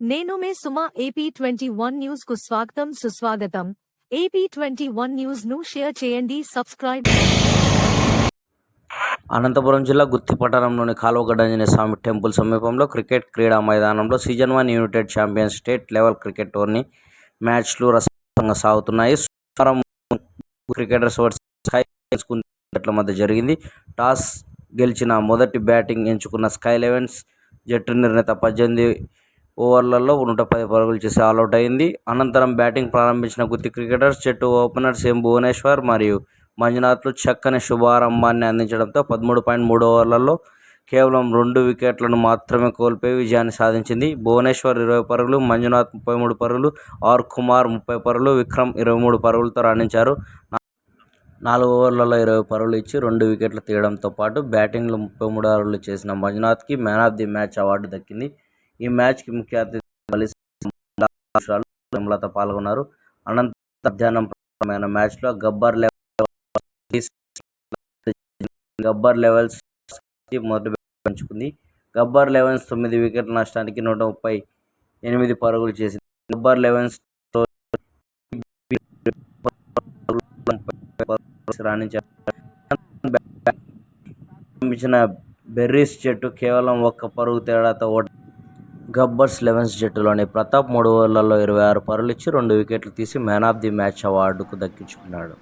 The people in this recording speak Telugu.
నేను మే సుమా ఏపీ ట్వంటీ వన్ న్యూస్కు స్వాగతం సుస్వాగతం. ఏపీ ట్వంటీ వన్ న్యూస్ను షేర్ చేయండి సబ్స్క్రైబ్ అనంతపురం జిల్లా గుత్తి పట్టణంలోని కాలువగడ్డంజనేయ స్వామి టెంపుల్ సమీపంలో క్రికెట్ క్రీడా మైదానంలో season one united champion state level cricket tourney మ్యాచ్లు రసంగా సాగుతున్నాయి. సోమవారం క్రికెటర్స్ వర్సెస్ జట్ల మధ్య జరిగింది. టాస్ గెలిచిన మొదటి బ్యాటింగ్ ఎంచుకున్న స్కై లెవెన్స్ జట్టు నిర్ణీత పద్దెనిమిది ఓవర్లలో నూట పది పరుగులు చేసి ఆల్అౌట్ అయింది. అనంతరం బ్యాటింగ్ ప్రారంభించిన గుత్తి క్రికెటర్స్ జట్టు ఓపెనర్స్ ఎం భువనేశ్వర్ మరియు మంజునాథ్లు చక్కని శుభారంభాన్ని అందించడంతో పదమూడు పాయింట్ మూడు ఓవర్లలో కేవలం రెండు వికెట్లను మాత్రమే కోల్పోయి విజయాన్ని సాధించింది. భువనేశ్వర్ ఇరవై పరుగులు మంజునాథ్ ముప్పై మూడు పరుగులు ఆర్ కుమార్ ముప్పై పరుగులు విక్రమ్ ఇరవై మూడు పరుగులతో రాణించారు. నాలుగు ఓవర్లలో ఇరవై పరుగులు ఇచ్చి రెండు వికెట్లు తీయడంతో పాటు బ్యాటింగ్లో ముప్పై మూడు పరుగులు చేసిన మంజునాథ్కి man of the match award దక్కింది. ఈ మ్యాచ్కి ముఖ్య అతిథి పాల్గొన్నారు. అనంత మధ్యాహ్నం ప్రారంభమైన మ్యాచ్లో గబ్బర్ లెవెల్ గబ్బర్ లెవెల్స్ మొదటి పంచుకుంది. గబ్బర్ లెవెన్స్ తొమ్మిది వికెట్ల నష్టానికి నూట ముప్పై ఎనిమిది పరుగులు చేసింది. గబ్బర్ లెవెన్స్ రాణించారు. బెర్రీస్ చెట్టు కేవలం ఒక్క పరుగు తేడాతో ఓట గబ్బర్స్ లెవెన్స్ జట్టులోని ప్రతాప్ మూడు ఓవర్లలో ఇరవై ఆరు పరులిచ్చి ఇచ్చి రెండు వికెట్లు తీసి మ్యాన్ ఆఫ్ ది మ్యాచ్ అవార్డుకు దక్కించుకున్నాడు.